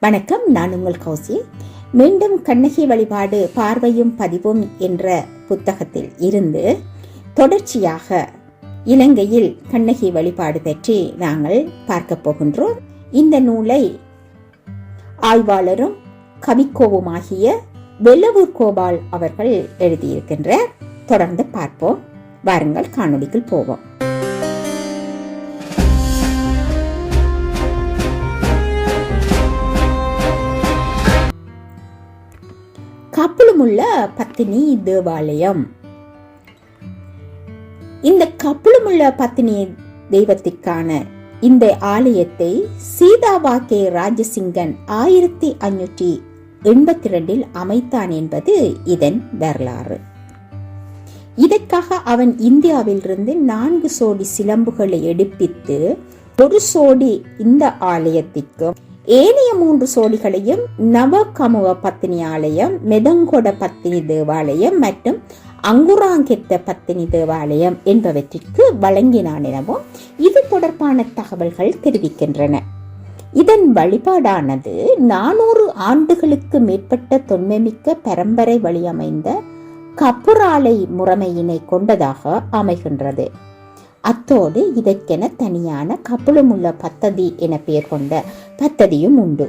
வணக்கம் நான் உங்கள் கௌசி. மீண்டும் கண்ணகி வழிபாடு பார்வையும் பதிவும் என்ற புத்தகத்தில் இருந்து தொடர்ச்சியாக இலங்கையில் கண்ணகி வழிபாடு பற்றி நாங்கள் பார்க்க போகின்றோம். இந்த நூலை ஆய்வாளரும் கவிக்கோவுமாகிய வெள்ளவூர் கோபால் அவர்கள் எழுதியிருக்கின்றார். தொடர்ந்து பார்ப்போம். வாருங்கள் காணொலிக்குள் போவோம். கப்புளுமுள்ள பத்தினி தேவாலயம். இந்த கப்புளுமுள்ள பத்தினி தெய்வத்திற்கான இந்த ஆலயத்தை சீதாவாக்கே ராஜசிங்கன் ஆயிரத்தி அஞ்சூற்றி எண்பத்தி ரெண்டில் அமைத்தான் என்பது இதன் வரலாறு. இதற்காக அவன் இந்தியாவிலிருந்து நான்கு சோடி சிலம்புகளை எடுப்பித்து ஒரு சோடி இந்த ஆலயத்திற்கும் ஏனைய மூன்று சோடிகளையும் நவகமுவ பத்தினி ஆலயம் மெதங்கொட பத்தினி தேவாலயம் மற்றும் அங்குராங்கெத்த பத்தினி தேவாலயம் என்பவற்றிற்கு வழங்கினான் எனவும் இது தொடர்பான தகவல்கள் தெரிவிக்கின்றன. இதன் வழிபாடானது நானூறு ஆண்டுகளுக்கு மேற்பட்ட தொன்மைமிக்க பரம்பரை வழியமைந்த கப்புராலை முறைமையினை கொண்டதாக அமைகின்றது. அத்தோடு இதற்கென தனியான கப்புளமுள்ள பத்ததி என பெயர் கொண்ட பத்ததியும் உண்டு.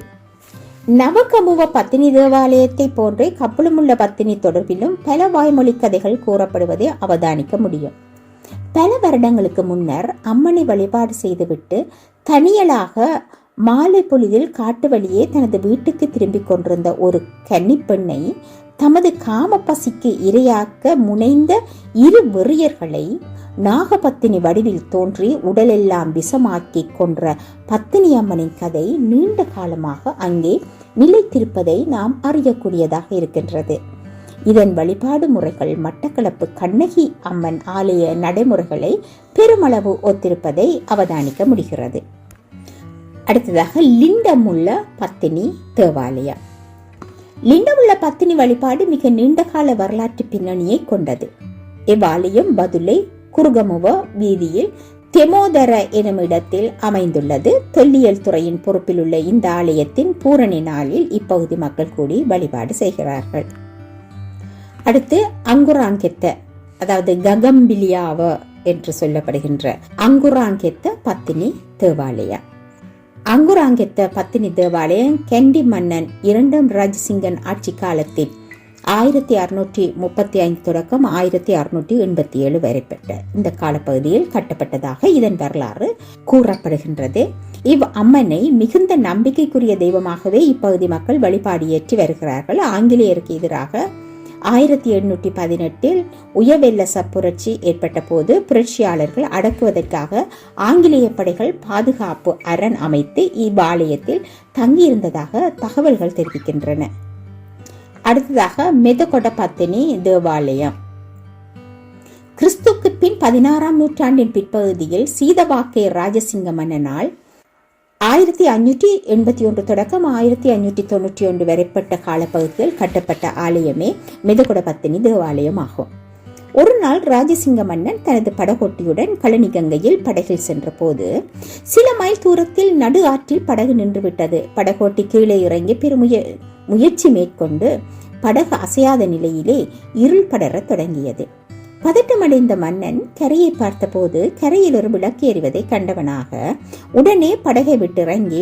நவகமுவ பத்தினி தேவாலயத்தை போன்றே கப்புளமுள்ள பத்தினி தொடர்பிலும் பல வாய்மொழி கதைகள் கூறப்படுவதை அவதானிக்க முடியும். பல வருடங்களுக்கு முன்னர் அம்மனை வழிபாடு செய்துவிட்டு தனியலாக மாலை பொழுதில் காட்டு வழியே தனது வீட்டுக்கு திரும்பிக் கொண்டிருந்த ஒரு கன்னிப்பெண்ணை தமது காம பசிக்கு இரையாக்க முனைந்த இரு வெறியர்களை நாகபத்தினி வடிவில் தோன்றி உடலெல்லாம் விஷமாக்கி கொன்ற பத்தினி அம்மனின் கதை நீண்ட காலமாக அங்கே நிலைத்திருப்பதை நாம் அறியக்கூடியதாக இருக்கின்றது. இதன் வழிபாடு முறைகள் மட்டக்களப்பு கண்ணகி அம்மன் ஆலய நடைமுறைகளை பெருமளவு ஒத்திருப்பதை அவதானிக்க முடிகிறது. அடுத்ததாக லிண்டமுள்ள பத்தினி தேவாலயம். லிண்டமுள்ள பத்தினி வழிபாடு மிக நீண்டகால வரலாற்று பின்னணியை கொண்டது. இவ்வாலயம் பதுளை குருகமுவ வீதியில் தெமோதர எனும் இடத்தில் அமைந்துள்ளது. தொல்லியல் துறையின் பொறுப்பில் உள்ள இந்த ஆலயத்தின் பூரணி நாளில் இப்பகுதி மக்கள் கூடி வழிபாடு செய்கிறார்கள். அடுத்து அங்குராங்கெத்த அதாவது ககம்பிலியாவ என்று சொல்லப்படுகின்ற அங்குராங்கெத்த பத்தினி தேவாலயம். அங்குராங்கெத்த பத்தினி தேவாலயம் கெண்டி மன்னன் இரண்டாம் ராஜசிங்கன் ஆட்சி காலத்தில் ஆயிரத்தி அறுநூற்றி முப்பத்தி ஐந்து தொடக்கம் ஆயிரத்தி அறுநூற்றி எண்பத்தி ஏழு வரை பெற்ற. இந்த காலப்பகுதியில் கட்டப்பட்டதாக இதன் வரலாறு கூறப்படுகின்றது. இவ் அம்மனை மிகுந்த நம்பிக்கைக்குரிய தெய்வமாகவே இப்பகுதி மக்கள் வழிபாடு ஏற்றி வருகிறார்கள். ஆங்கிலேயருக்கு எதிராக ஆயிரத்தி எண்ணூற்றி பதினெட்டில் உயவெல்ல புரட்சி ஏற்பட்ட போது புரட்சியாளர்கள் அடக்குவதற்காக ஆங்கிலேய படைகள் பாதுகாப்பு அரண் அமைத்து இவ்வாலயத்தில் தங்கியிருந்ததாக தகவல்கள் தெரிவிக்கின்றன. அடுத்ததாக மெதகொட பத்தினி தேவாலயம். கிறிஸ்துக்கு பின் பதினாறாம் நூற்றாண்டின் பிற்பகுதியில் சீதவாக்கை ராஜசிங்க மன்னனால் ஆயிரத்தி அஞ்சூற்றி எண்பத்தி ஒன்று தொடக்கம் ஆயிரத்தி அஞ்சூற்றி தொண்ணூற்றி ஒன்று வரைப்பட்ட காலப்பகுதியில் கட்டப்பட்ட ஆலயமே மெதுகுடபத்தினி தேவாலயம் ஆகும் ஒரு நாள் ராஜசிங்க மன்னன் தனது படகோட்டியுடன் கழனி கங்கையில் படகில் சென்றபோது சில மைல் தூரத்தில் நடு ஆற்றில் படகு நின்றுவிட்டது. படகோட்டி கீழே இறங்கி பெருமுய முயற்சி மேற்கொண்டு படகு அசையாத நிலையிலே இருள் படரத் தொடங்கியது. பதட்டமடைந்த மன்னன் கரையை பார்த்தபோது கரையில் ஒரு விளக்கு எறிவதை கண்டவனாக உடனே படகை விட்டு இறங்கி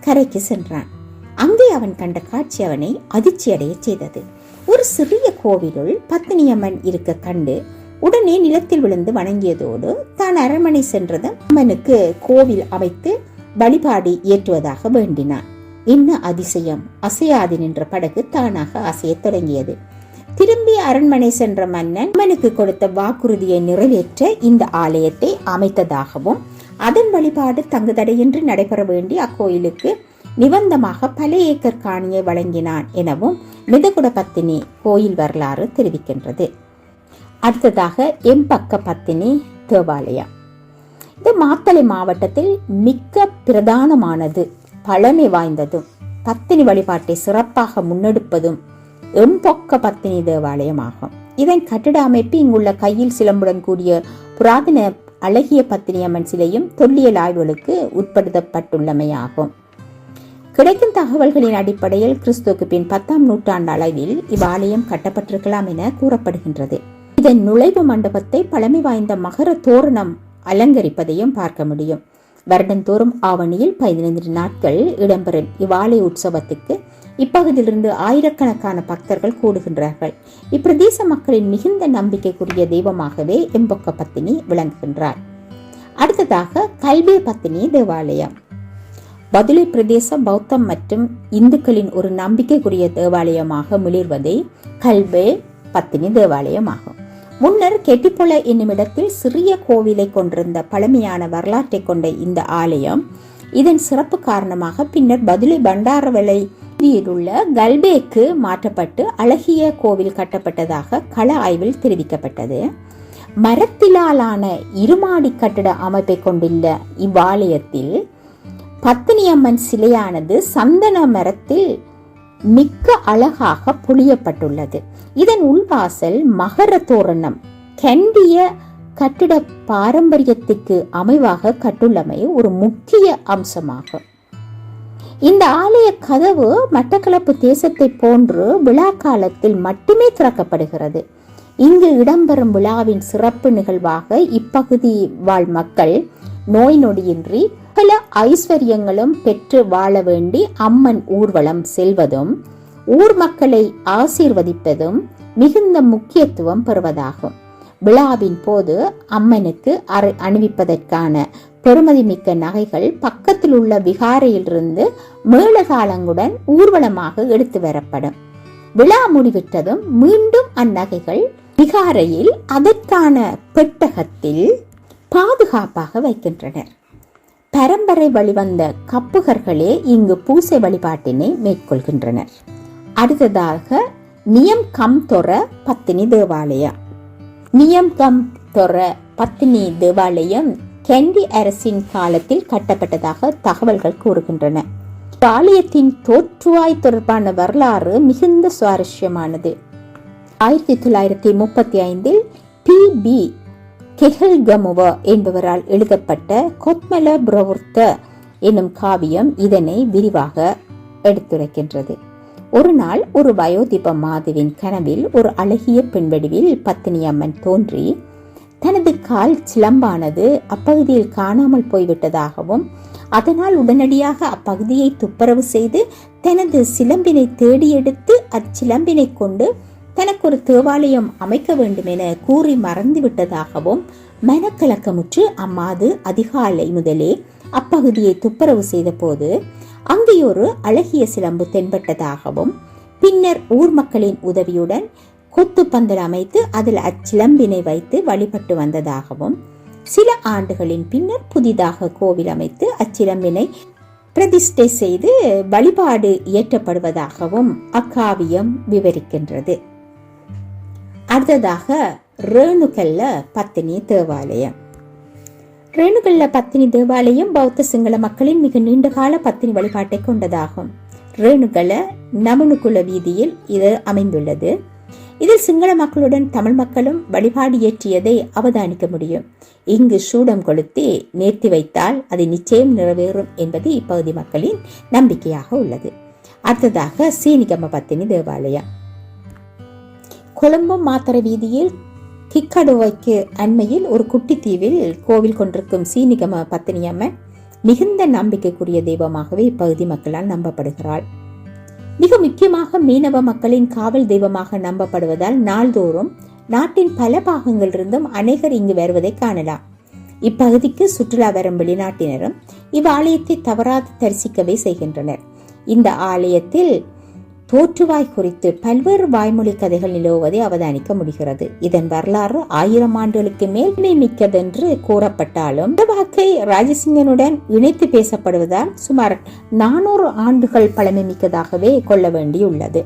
கரைக்கு சென்றான். அங்கே அவன் கண்ட காட்சி அவனை அதிர்ச்சி அடைய செய்தது. ஒரு சிறிய கோவிலுள் பத்தினியம்மன் இருக்க கண்டு உடனே நிலத்தில் விழுந்து வணங்கியதோடு தான் அரண்மனை சென்றதும் அம்மனுக்கு கோவில் அமைத்து வழிபாடு ஏற்றுவதாக வேண்டினான். என்ன அதிசயம்! அசையாது நின்ற படகு தானாக அசையத் தொடங்கியது. திரும்பி அரண்மனை சென்ற மன்னன் அம்மனுக்கு கொடுத்த வாக்குறுதியை நிறைவேற்ற இந்த ஆலயத்தை அமைத்ததாகவும் அதன் வழிபாடு தங்குதடையின்றி நடைபெற வேண்டி அக்கோயிலுக்கு நிபந்தமாக பல ஏக்கர் காணியை வழங்கினான் எனவும் மிதகுட பத்தினி கோயில் வரலாறு தெரிவிக்கின்றது. அடுத்ததாக எம்பக்க பத்தினி தேவாலயம். இது மாத்தளை மாவட்டத்தில் மிக்க பிரதானமானது பழமை வாய்ந்ததும் பத்தினி வழிபாட்டை சிறப்பாக முன்னெடுப்பதும் எம்பொக்க பத்தினி தேவாலயமாகும். இதன் கட்டிட அமைப்பு இங்குள்ள கையில் சிலம்புடன் கூடிய புராதன அழகிய பத்தினி அம்மன் சிலையும் தொல்லியல் ஆய்வுகளுக்கு உட்படுத்தப்பட்டுள்ளமையாகும். கிடைக்கும் தகவல்களின் அடிப்படையில் கிறிஸ்துவுக்கு பின் பத்தாம் நூற்றாண்டு அளவில் இவ்வாலயம் கட்டப்பட்டிருக்கலாம் என கூறப்படுகின்றது. இதன் நுழைவு மண்டபத்தை பழமை வாய்ந்த மகர தோரணம் அலங்கரிப்பதையும் பார்க்க முடியும். வருடந்தோறும் ஆவணியில் பதினைந்து நாட்கள் இடம்பெறும் இவ்வாலய உற்சவத்துக்கு இப்பகுதியிலிருந்து ஆயிரக்கணக்கான பக்தர்கள் கூடுகின்றார்கள். இப்பிரதேச மக்களின் மிகுந்த நம்பிக்கைக்குரிய தெய்வமாகவே எம்பொக்க பத்தினி விளங்குகின்றார். அடுத்ததாக கல்பே பத்தினி தேவாலயம். பதுளை பிரதேச பௌத்தம் மற்றும் இந்துக்களின் ஒரு நம்பிக்கைக்குரிய தேவாலயமாக மிளிர்வதே கல்பே பத்தினி தேவாலயமாகும். முன்னர் கெட்டிப்பொல என்னும் இடத்தில் சிறிய கோவிலை கொண்டிருந்த பழமையான வரலாற்றை கொண்ட இந்த ஆலயம் இதன் சிறப்பு காரணமாக பின்னர் பதுளை பண்டாரவளை உள்ள கல்பேக்கு மாற்றப்பட்டு அழகிய கோவில் கட்டப்பட்டதாக கள ஆய்வில் தெரிவிக்கப்பட்டது. மரத்திலாலான இருமாடி கட்டிட அமைப்பை கொண்டுள்ள இவ்வாலயத்தில் பத்தினியம்மன் சிலையானது சந்தன மரத்தில் மிக்க அழகாக புளியப்பட்டுள்ளது இதன் உள்வாசல் மகர தோரணம் கண்டிய கட்டிட பாரம்பரியத்துக்கு அமைவாக கட்டுள்ளமை ஒரு முக்கிய அம்சமாகும். இந்த ஆலய கதவு மட்டக்களப்பு தேசத்தை போன்று விழா காலத்தில் மட்டுமே திறக்கப்படுகிறது. இங்கு இடம்பெறும் விழாவின் சிறப்பு நிகழ்வாக இப்பகுதி வாழ் மக்கள் நோய் நொடியின்றி பல ஐஸ்வர்யங்களும் பெற்று வாழ வேண்டி அம்மன் ஊர்வலம் செல்வதும் ஊர் மக்களை ஆசீர்வதிப்பதும் மிகுந்த முக்கியத்துவம் பெறுவதாகும். விழாவின் போது அம்மனுக்கு அணிவிப்பதற்கான பெருமதிமிக்க நகைகள் பக்கத்தில் உள்ள விகாரையிலிருந்து மேளகாலங்குடன் ஊர்வலமாக எடுத்து வரப்படும். விழா முடிவிட்டதும் மீண்டும் அந்நகைகள் விகாரையில் அதற்கான பெட்டகத்தில் பாதுகாப்பாக வைக்கின்றனர். பரம்பரை வழிவந்த கப்புகர்களே இங்கு பூசை வழிபாட்டினை மேற்கொள்கின்றனர். அடுத்ததாக நியம் கம் தொர பத்தினி தேவாலயம் நியம்கம் தொர பத்தினி தேவாலயம் கெண்டி அரசின் காலத்தில் கட்டப்பட்டதாக தகவல்கள் கூறுகின்றன. ஆலயத்தின் தோற்றுவாய் தொடர்பான வரலாறு மிகுந்த சுவாரஸ்யமானது. ஆயிரத்தி தொள்ளாயிரத்தி முப்பத்தி ஐந்தில் பி. பி. கெஹல்கமுவ என்பவரால் எழுதப்பட்ட கொத்மல பிரவர்த்த என்னும் காவியம் இதனை விரிவாக எடுத்துரைக்கின்றது. ஒரு நாள் ஒரு வயோதிப மாதுவின் கனவில் ஒரு அழகிய பெண்வடிவில் பத்தினி அம்மன் தோன்றி தனது கால் சிலம்பானது அப்பகுதியில் காணாமல் போய்விட்டதாகவும் அதனால் உடனடியாக அப்பகுதியை துப்புரவு செய்து தனது சிலம்பினை தேடி எடுத்து அச்சிலம்பினை கொண்டு தனக்கு ஒரு தேவாலயம் அமைக்க வேண்டும் என கூறி மறந்துவிட்டதாகவும் மனக்கலக்கமுற்று அம்மாது அதிகாலை முதலே அப்பகுதியை துப்புரவு செய்த போது அங்கே ஒரு அழகிய சிலம்பு தென்பட்டதாகவும் பின்னர் ஊர் மக்களின் உதவியுடன் கொத்து பந்தல் அமைத்து அதில் அச்சிலம்பினை வைத்து வழிபட்டு வந்ததாகவும் சில ஆண்டுகளின் பின்னர் புதிதாக கோவில் அமைத்து அச்சிலம்பினை பிரதிஷ்டை செய்து வழிபாடு இயற்றப்படுவதாகவும் அக்காவியம் விவரிக்கின்றது. அடுத்ததாக ரேணுகல்ல பத்தினி தேவாலயம். ரேணுகல்ல பத்தினி தேவாலயம் பௌத்த சிங்கள மக்களின் மிக நீண்டகால பத்தினி வழிபாட்டை கொண்டதாகும். ரேணுகல நமனுகுல வீதியில் இது அமைந்துள்ளது. இதில் சிங்கள மக்களுடன் தமிழ் மக்களும் வழிபாடு இயற்றியதை அவதானிக்க முடியும். இங்கு சூடம் கொளுத்தி நேர்த்தி வைத்தால் அது நிச்சயம் நிறைவேறும் என்பது இப்பகுதி மக்களின் நம்பிக்கையாக உள்ளது. அடுத்ததாக சீனிகம பத்தினி தேவாலயம். கொழும்பு மாத்தர வீதியில் கிக்கடுவைக்கு அண்மையில் ஒரு குட்டி தீவில் கோவில் கொண்டிருக்கும் சீனிகம பத்தினியம்மன் மிகுந்த நம்பிக்கைக்குரிய தெய்வமாகவே இப்பகுதி மக்களால் நம்பப்படுகிறாள். மிக முக்கியமாக மீனவ மக்களின் காவல் தெய்வமாக நம்பப்படுவதால் நாள்தோறும் நாட்டின் பல பாகங்களிலிருந்தும் அநேகர் இங்கு வருவதை காணலாம். இப்பகுதிக்கு சுற்றுலா வரும் வெளிநாட்டினரும் இவ்வாலயத்தை தவறாது தரிசிக்கவே செய்கின்றனர். இந்த ஆலயத்தில் தோற்றுவாய் குறித்து பல்வேறு வாய்மொழி கதைகள் நிலவுவதை அவதானிக்க முடிகிறது. இதன் வரலாறு ஆயிரம் ஆண்டுகளுக்கு மேல் மிக்கதென்று கூறப்பட்டாலும் இந்த வாக்கை ராஜசிங்கனுடன் இணைத்து பேசப்படுவதால் சுமார் நானூறு ஆண்டுகள் பழமை மிக்கதாகவே கொள்ள வேண்டியுள்ளது.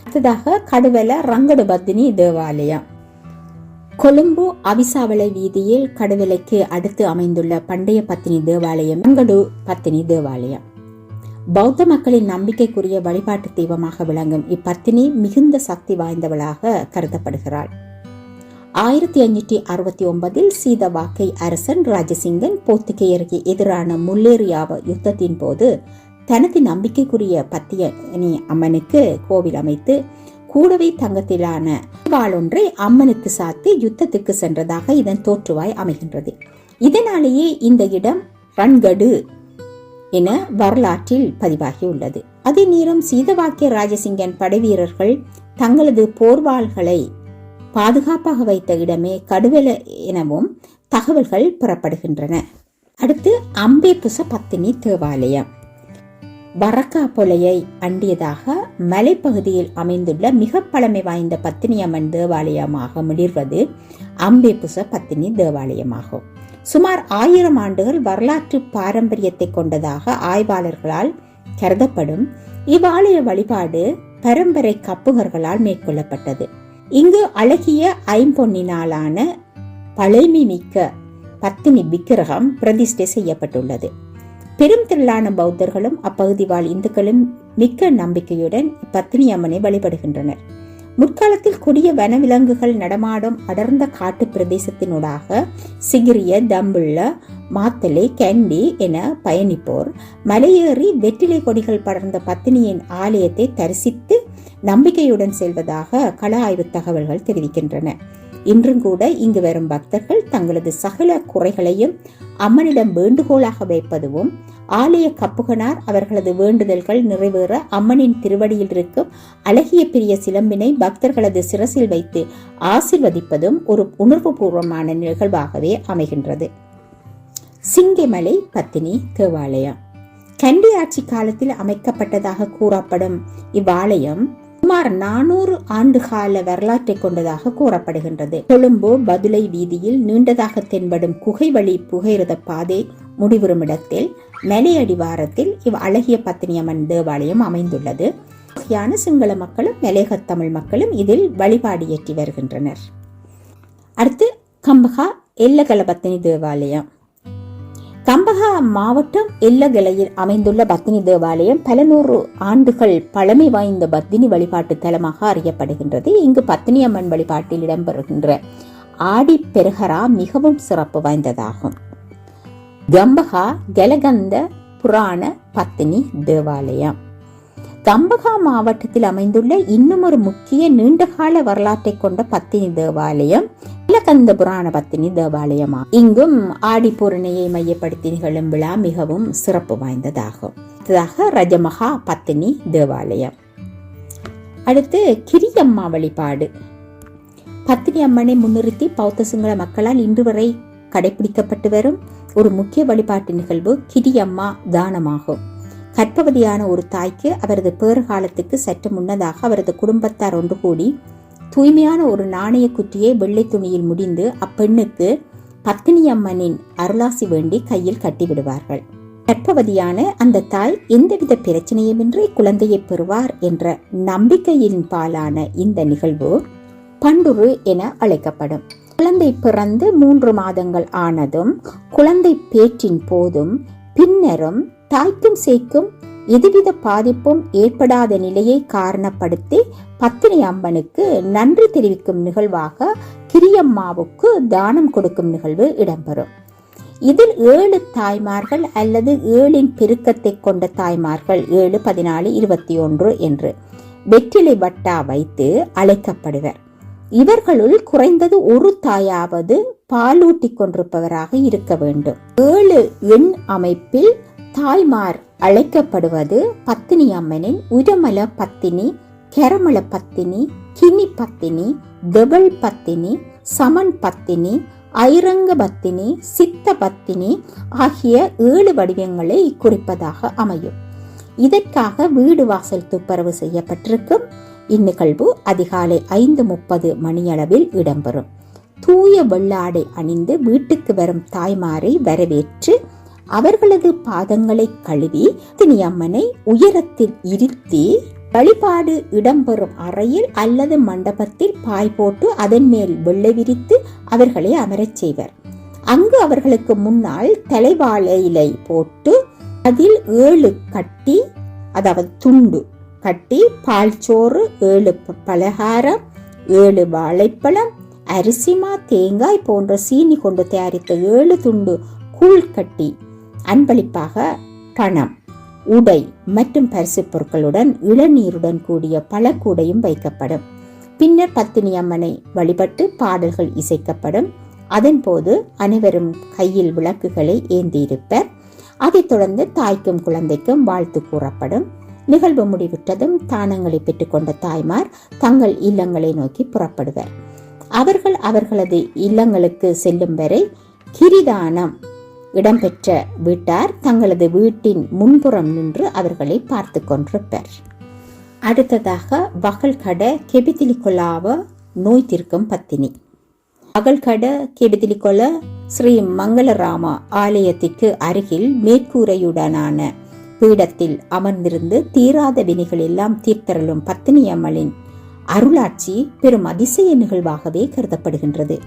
அடுத்ததாக கடுவல ரங்கடு பத்னி தேவாலயம். கொழும்பு அவிசாவளை வீதியில் கடுவலைக்கு அடுத்து அமைந்துள்ள பண்டைய பத்தினி தேவாலயம் ரங்கடு பத்தினி தேவாலயம். பௌத்த மக்களின் நம்பிக்கைக்குரிய வழிபாட்டு தெய்வமாக விளங்கும் இப்பத்தினி மிகுந்த சக்தி வாய்ந்தவளாக கருதப்படுகிறாள். ஆயிரத்தி ஐநூற்றி அறுபத்தி ஒன்பதில் சீதவாக்கை அரசன் ராஜசிங்கன் போர்த்துகேயருக்கு எதிரான முல்லேரியாவ யுத்தத்தின் போது தனது நம்பிக்கைக்குரிய பத்தியனி அம்மனுக்கு கோவில் அமைத்து கூடவே தங்கத்திலான வாளொன்றை அம்மனுக்கு சாத்தி யுத்தத்துக்கு சென்றதாக இதன் தோற்றுவாய் அமைகின்றது. இதனாலேயே இந்த இடம் ரன்கடு என வரலாற்றில் பதிவாகியுள்ளது. அதே நேரம் சீதவாக்கிய ராஜசிங்கன் படைவீரர்கள் தங்களது போர்வாள்களை பாதுகாப்பாக வைத்த இடமே கடுவெல எனவும் தகவல்கள் பெறப்படுகின்றன. அடுத்து அம்பேபுச பத்தினி தேவாலயம். வரக்கா பொலையை அண்டியதாக மலைப்பகுதியில் அமைந்துள்ள மிக பழமை வாய்ந்த பத்தினியம்மன் தேவாலயமாக மிளிர்வது அம்பேபுச பத்தினி தேவாலயமாகும். சுமார் ஆயிரம் ஆண்டுகள் வரலாற்று பாரம்பரியத்தை கொண்டதாக ஆய்வாளர்களால் கருதப்படும் இவ்வாலய வழிபாடு பரம்பரை கப்புகர்களால் மேற்கொள்ளப்பட்டது. இங்கு அழகிய ஐம்பொன்னினாலான பழைமை மிக்க பத்தினி விக்கிரகம் பிரதிஷ்டை செய்யப்பட்டுள்ளது. பெரும் திரளான பௌத்தர்களும் அப்பகுதி வாழ் இந்துக்களும் மிக்க நம்பிக்கையுடன் பத்தினி அம்மனை வழிபடுகின்றனர். முற்காலத்தில் கொடிய வனவிலங்குகள் நடமாடும் அடர்ந்த காட்டு பிரதேசத்தினூடாக சிகிரிய தம்புள்ள மாத்தலை கேண்டி என பயணிப்போர். மலையேறி வெற்றிலை கொடிகள் படர்ந்த பத்தினியின் ஆலயத்தை தரிசித்து நம்பிக்கையுடன் செல்வதாக கள ஆய்வு தகவல்கள் தெரிவிக்கின்றன. இன்றும் கூட இங்கு வரும் பக்தர்கள் தங்களது சகல குறைகளையும் அம்மனிடம் வேண்டுகோளாக வைப்பதுவும் ஆலய கப்புகனார் அவர்களது வேண்டுதல்கள் நிறைவேற அம்மனின் திருவடியில் இருக்கும் அழகிய பிரிய சிலம்பினை பக்தர்களது சிரசில் வைத்து ஆசிர்வதிப்பதும் ஒரு உணர்வுபூர்வமான நிகழ்வாகவே அமைகின்றது. சிங்கமலை பத்தினி தேவாலயம். கண்டி ஆட்சி காலத்தில் அமைக்கப்பட்டதாக கூறப்படும் இவ்வாலயம் சுமார் நானூறு ஆண்டு கால வரலாற்றை கொண்டதாக கூறப்படுகின்றது. கொழும்பு பதுளை வீதியில் நீண்டதாக தென்படும் குகை வழி புகையிரத பாதை முடிவுறும் இடத்தில் மலையடிவாரத்தில் இவ் அழகிய பத்தினியம்மன் தேவாலயம் அமைந்துள்ளது. வகையான சிங்கள மக்களும் மலையக தமிழ் மக்களும் இதில் வழிபாடு ஏற்றி வருகின்றனர். அடுத்து கம்பகா எல்லகலபத்தினி தேவாலயம். கம்பகா மாவட்டம் எல்லகலையில் அமைந்துள்ள பத்தினி தேவாலயம் பல நூறு ஆண்டுகள் பழமை வாய்ந்த பத்தினி வழிபாட்டு தலமாக அறியப்படுகின்றது. இங்கு பத்தினி அம்மன் வழிபாட்டில் இடம்பெறுகின்ற ஆடி பெருகரா மிகவும் சிறப்பு வாய்ந்ததாகும். கம்பகா கலகந்த புராண பத்தினி தேவாலயம். தம்பகா மாவட்டத்தில் அமைந்துள்ள இன்னும் ஒரு முக்கிய நீண்டகால வரலாற்றை கொண்ட பத்தினி தேவாலயம் இலக்கந்த புராண பத்தினி தேவாலயமா. இங்கும் ஆடி பூரணையை மையப்படுத்தி நிகழும் விழா மிகவும் சிறப்பு வாய்ந்ததாகும். அடுத்ததாக ரஜமகா பத்தினி தேவாலயம். அடுத்து கிரியம்மா வழிபாடு. பத்தினி அம்மனை முன்னிறுத்தி பௌத்த சிங்கள மக்களால் இன்று வரை கடைபிடிக்கப்பட்டு வரும் ஒரு முக்கிய வழிபாட்டு நிகழ்வு கிரியம்மா தானமாகும். கற்பவதியான ஒரு தாய்க்கு அவரது பேறுகாலத்துக்கு சற்று முன்னதாக அவரது குடும்பத்தார் ஒன்று கூடி தூய்மையான ஒரு நாணய குற்றியை வெள்ளை துணியில் முடிந்து அப்பெண்ணுக்கு பத்தினி அம்மனின் அருளாசி வேண்டி கையில் கட்டிவிடுவார்கள். கற்பவதியான அந்த தாய் எந்தவித பிரச்சனையுமின்றி குழந்தையை பெறுவார் என்ற நம்பிக்கையின் பாலான இந்த நிகழ்வு பண்டுரு என அழைக்கப்படும். குழந்தை பிறந்து மூன்று மாதங்கள் ஆனதும் குழந்தை பேற்றின் போதும் பின்னரும் தாய்க்கும் சேய்க்கும் எதுவித பாதிப்பும் ஏற்படாத நிலையை காரணப்படுத்தி பத்தினி அம்மனுக்கு நன்றி தெரிவிக்கும் நிகழ்வாக கிரியம்மாவுக்கு தானம் கொடுக்கும் நிகழ்வு இடம்பெறும். இதில் ஏழு தாய்மார்கள் அல்லது ஏழின் பெருக்கத்தை கொண்ட தாய்மார்கள் ஏழு பதினாலு இருபத்தி ஒன்று என்று வெற்றிலை வட்டா வைத்து அழைக்கப்படுவர். இவர்களுள் குறைந்தது ஒரு தாயாவது பாலூட்டி கொண்டிருப்பவராக இருக்க வேண்டும். ஏழு எண் அமைப்பில் தாய்மார் அழைக்கப்படுவது பத்தினி அம்மனின் உரமல பத்தினி கெரமல பத்தினி கினி பத்தினி தெவல் பத்தினி சமன் பத்தினி ஐரங்க பத்தினி சித்த பத்தினி ஆகிய ஏழு வடிவங்களை குறிப்பதாக அமையும். இதற்காக வீடு வாசல் துப்புரவு செய்யப்பட்டிருக்கும். இந்நிகழ்வு அதிகாலை ஐந்து முப்பது மணியளவில் இடம்பெறும். தூய வெள்ளாடை அணிந்து வீட்டுக்கு வரும் தாய்மாரை வரவேற்று அவர்களது பாதங்களை கழுவி தினியம்மனை உயரத்தில் இருத்தி வழிபாடு இடம்பெறும் அறையில் அல்லது மண்டபத்தில் பாய் போட்டு அதன் மேல் வெள்ளை விரித்து அவர்களை அமரச் செய்வர். அங்கு அவர்களுக்கு முன்னால் தலைவாழை இலை போட்டு அதில் ஏழு கட்டி அதாவது துண்டு கட்டி பால் சோறு ஏழு பலகாரம் ஏழு வாழைப்பழம் அரிசிமா தேங்காய் போன்ற சீனி கொண்டு தயாரித்த ஏழு துண்டு கூழ் கட்டி அன்பளிப்பாக பணம் உடை மற்றும் பரிசுப் பொருட்களுடன் இளநீருடன் கூடிய பல கூடையும் வைக்கப்படும். பின்னர் பத்தினி அம்மனை வழிபட்டு பாடல்கள் இசைக்கப்படும். அதன் போது அனைவரும் கையில் விளக்குகளை ஏந்தியிருப்பர். அதைத் தொடர்ந்து தாய்க்கும் குழந்தைக்கும் வாழ்த்து கூறப்படும். நிகழ்வு முடிவிட்டதும் தானங்களை பெற்றுக்கொண்ட தாய்மார் தங்கள் இல்லங்களை நோக்கி புறப்படுவர். அவர்கள் அவர்களது இல்லங்களுக்கு செல்லும் வரை கிரிதானம் இடம்பெற்ற வீட்டார் தங்களது வீட்டின் முன்புறம் நின்று அவர்களை பார்த்து கொண்டிருப்பர். அடுத்ததாக வகல்கட கெபிதிலிகொலாவ நோய் தீர்க்கும் பத்தினி. வகல்கட கெபிதிலிகொல ஸ்ரீ மங்களராம ஆலயத்திற்கு அருகில் மேற்கூரையுடனான பீடத்தில் அமர்ந்திருந்து தீராத வினைகள் எல்லாம் தீர்த்தருளும் பத்தினி அம்மளின் அருளாட்சி பெரும் அதிசய நிகழ்வாகவே கருதப்படுகின்றது.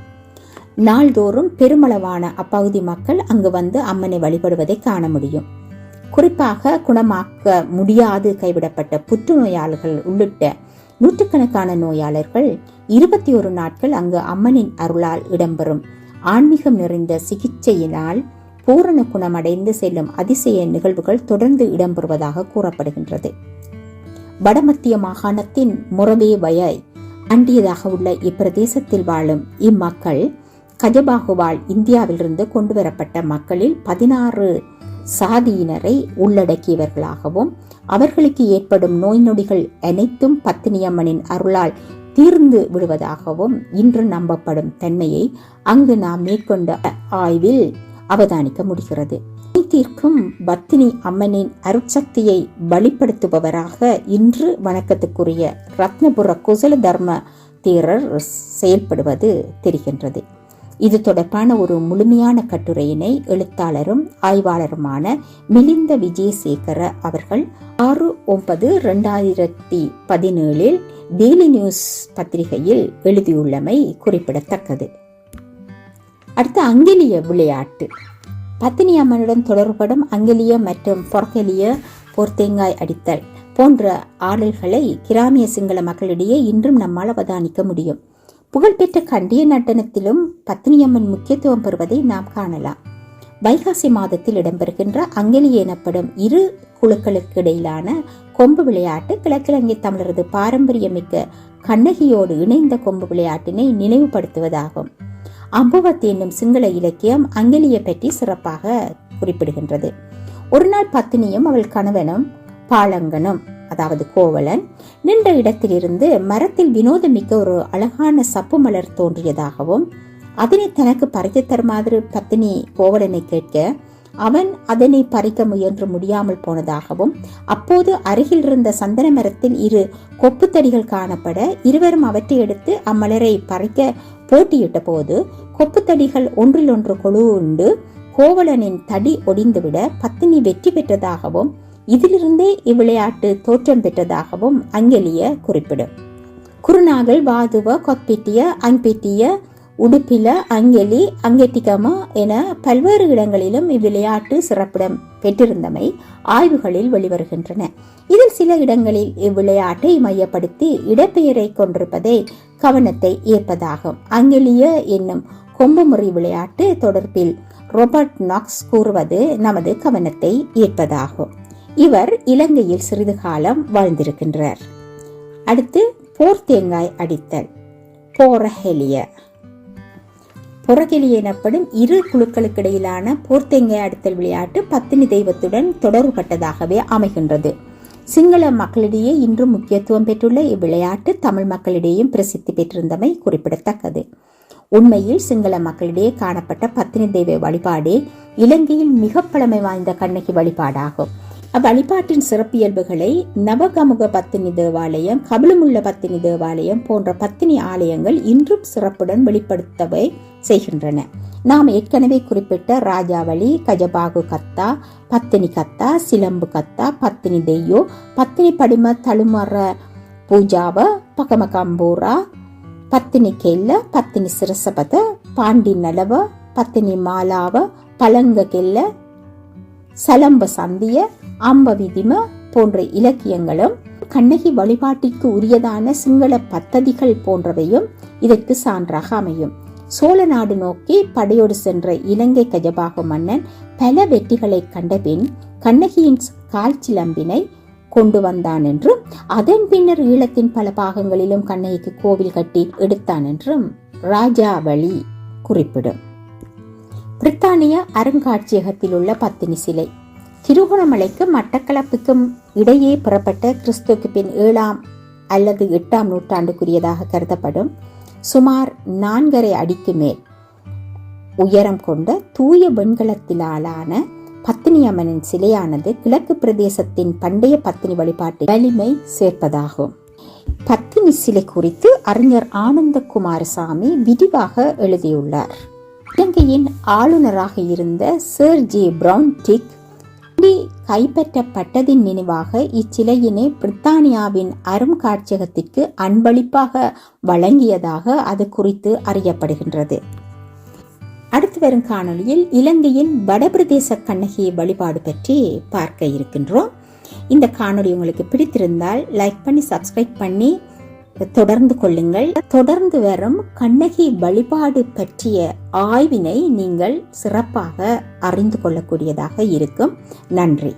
நாள்தோறும் பெருமளவான அப்பகுதி மக்கள் அங்கு வந்து அம்மனை வழிபடுவதை காண முடியும். குறிப்பாக குணமாக்க முடியாது கைவிடப்பட்ட புற்றுநோயாளர்கள் உள்ளிட்ட நூற்றுக்கணக்கான நோயாளர்கள் இருபத்தி ஒரு நாட்கள் அங்கு அம்மனின் அருளால் இடம்பெறும். ஆன்மீகம் நிறைந்த சிகிச்சையினால் பூரண குணமடைந்து செல்லும் அதிசய நிகழ்வுகள் தொடர்ந்து இடம்பெறுவதாக கூறப்படுகின்றது. வடமத்திய மாகாணத்தின் முறவே வய அண்டியதாக உள்ள இப்பிரதேசத்தில் வாழும் இம்மக்கள் கஜபாகுவால் இந்தியாவிலிருந்து கொண்டு வரப்பட்ட மக்களில் பதினாறு சாதியினரை உள்ளடக்கியவர்களாகவும் அவர்களுக்கு ஏற்படும் நோய் நொடிகள் அனைத்தும் பத்தினியம்மனின் அருளால் தீர்ந்து விடுவதாகவும் இன்று நம்பப்படும் தன்மையை அங்கு நாம் மேற்கொண்ட ஆய்வில் அவதானிக்க முடிகிறது. தீர்க்கும் பத்தினி அம்மனின் அருட்சக்தியை வழிப்படுத்துபவராக இன்று வணக்கத்துக்குரிய ரத்னபுர குசல தர்ம தீரர் செயல்படுவது தெரிகின்றது. இது தொடர்பான ஒரு முழுமையான கட்டுரையினை எழுத்தாளரும் ஆய்வாளருமான மிலிந்த விஜயசேகர அவர்கள் ஆறு ஒன்பது ரெண்டாயிரத்தி பதினேழில் டெய்லி நியூஸ் பத்திரிகையில் எழுதியுள்ளமை குறிப்பிடத்தக்கது. அடுத்து அங்கிலிய விளையாட்டு. பத்தினி அம்மனுடன் தொடர்படும் அங்கிலிய மற்றும் பொற்கலிய போர்த்தேங்காய் அடித்தல் போன்ற ஆடல்களை கிராமிய சிங்கள மக்களிடையே இன்றும் நம்மால் அவதானிக்க முடியும். புகழ்பெற்ற கண்டிய நடனத்திலும் பத்தினியம்மன் முக்கியத்துவம் பெறுவதை நாம் காணலாம். வைகாசி மாதத்தில் இடம்பெறுகின்ற அங்கலி எனப்படும் இரு குழுக்களுக்கு இடையிலான கொம்பு விளையாட்டு கிழக்கிழங்கை தமிழரது பாரம்பரியமிக்க கண்ணகியோடு இணைந்த கொம்பு விளையாட்டினை நினைவுபடுத்துவதாகும். அம்புவத் என்னும் சிங்கள இலக்கியம் அங்கலியை பற்றி சிறப்பாக குறிப்பிடுகின்றது. ஒரு நாள் பத்தினியும் அவள் கணவனும் பாலங்கனும் அதாவது கோவலன் நின்ற இடத்திலிருந்து மரத்தில் வினோதமிக்க ஒரு அழகான சப்பு மலர் தோன்றியதாகவும் அதனை தனக்கு பறித்து தருமாறு பத்தினி கோவலனை கேட்க அவன் அதனை பறிக்க முயன்று முடியாமல் போனதாகவும் அப்போது அருகில் இருந்த சந்தன மரத்தில் இரு கொப்புத்தடிகள் காணப்பட இருவரும் அவற்றை எடுத்து அம்மலரை பறிக்க போட்டியிட்ட போது கொப்புத்தடிகள் ஒன்றில் ஒன்று கொழு உண்டு கோவலனின் தடி ஒடிந்துவிட பத்தினி வெற்றி பெற்றதாகவும் இதிலிருந்தே இவ்விளையாட்டு தோற்றம் பெற்றதாகவும் அங்கெலிய குறிப்பிடும். குருநாகல் வாதுவ கொத்பிட்டிய அன்பிட்டிய உடுப்பில அங்கெலி அங்கெட்டிகமா என பல்வேறு இடங்களிலும் இவ்விளையாட்டு சிறப்பிடம் பெற்றிருந்தமை ஆய்வுகளில் வெளிவருகின்றன. இதில் சில இடங்களில் இவ்விளையாட்டை மையப்படுத்தி இடப்பெயரை கொண்டிருப்பதை கவனத்தை ஈர்ப்பதாகும். அங்கெலிய என்னும் கொம்புமுறை விளையாட்டு தொடர்பில் ரோபர்ட் நாக்ஸ் கூறுவது நமது கவனத்தை ஈர்ப்பதாகும். இவர் இலங்கையில் சிறிது காலம் வாழ்ந்திருக்கின்றார். அடுத்து போர் தேங்காய் அடித்தல் போரஹெலிய. புறகெலி எனப்படும் இரு குழுக்களுக்கிடையிலான போர்த்தேங்காய் அடித்தல் விளையாட்டு பத்தினி தெய்வத்துடன் தொடர்புபட்டதாகவே அமைகின்றது. சிங்கள மக்களிடையே இன்றும் முக்கியத்துவம் பெற்றுள்ள இவ்விளையாட்டு தமிழ் மக்களிடையும் பிரசித்தி பெற்றிருந்தமை குறிப்பிடத்தக்கது. உண்மையில் சிங்கள மக்களிடையே காணப்பட்ட பத்தினி தெய்வ வழிபாடே இலங்கையில் மிக பழமை வாய்ந்த கண்ணகி வழிபாடாகும். அவ்வழிபாட்டின் சிறப்பியல்புகளை நவகமுக பத்தினி தேவாலயம் கபிலமுள்ள பத்தினி தேவாலயம் போன்ற பத்தினி ஆலயங்கள் இன்றும் சிறப்புடன் வெளிப்படுத்தவை செய்கின்றன. நாம் ஏற்கனவே குறிப்பிட்ட ராஜாவளி கஜபாகு கத்தா பத்தினி கத்தா சிலம்பு கத்தா பத்தினி தெய்யோ பத்தினி படிம தழுமற பூஜாவ பகமகம்பூரா பத்தினி கெல்ல பத்தினி சிரசபத பாண்டி நலவ பத்தினி மாலாவ பலங்க கெல்ல சலம்ப சந்திய அம்ப விதிம போன்ற இலக்கியங்களும் கண்ணகி வழிபாட்டிற்கு உரியதான சிங்கள பத்ததிகள் போன்றவையும் இதற்கு சான்றாக அமையும். சோழ நாடு நோக்கி படையோடு சென்ற இலங்கை கஜபாக மன்னன் பல வெற்றிகளை கண்டபின் கண்ணகியின் கால் சிலம்பினை கொண்டு வந்தான் என்றும் அதன் பின்னர் ஈழத்தின் பல பாகங்களிலும் கண்ணகிக்கு கோவில் கட்டி எடுத்தான் என்றும் ராஜாவளி குறிப்பிடும். பிரித்தானிய அருங்காட்சியகத்தில் உள்ள பத்தினி சிலை. திருகோணமலைக்கும் மட்டக்களப்புக்கும் இடையே புறப்பட்ட கிறிஸ்துக்கு பின் ஏழாம் அல்லது எட்டாம் நூற்றாண்டுக்குரியதாக கருதப்படும் சுமார் நான்கரை அடிக்கு மேல் உயரம் கொண்ட தூய வெண்கலத்திலான பத்தினி அம்மனின் சிலையானது கிழக்கு பிரதேசத்தின் பண்டைய பத்தினி வழிபாட்டு வலிமை சேர்ப்பதாகும். பத்தினி சிலை குறித்து அறிஞர் ஆனந்த குமாரசாமி விரிவாக எழுதியுள்ளார். இலங்கையின் ஆளுநராக இருந்த சர் ஜே பிரவுன் டிக் கைப்பற்றப்பட்டதின் நினைவாக இச்சிலையினை பிரித்தானியாவின் அருங்காட்சியகத்திற்கு அன்பளிப்பாக வழங்கியதாக அது குறித்து அறியப்படுகின்றது. அடுத்து வரும் காணொளியில் இலங்கையின் வடபிரதேச கண்ணகி வழிபாடு பற்றி பார்க்க இருக்கின்றோம். இந்த காணொளி உங்களுக்கு பிடித்திருந்தால் லைக் பண்ணி சப்ஸ்கிரைப் பண்ணி தொடர்ந்து கொள்ளுங்கள். தொடர்ந்து வரும் கண்ணகி வழிபாடு பற்றிய ஆய்வினை நீங்கள் சிறப்பாக அறிந்து கொள்ளக்கூடியதாக இருக்கும். நன்றி.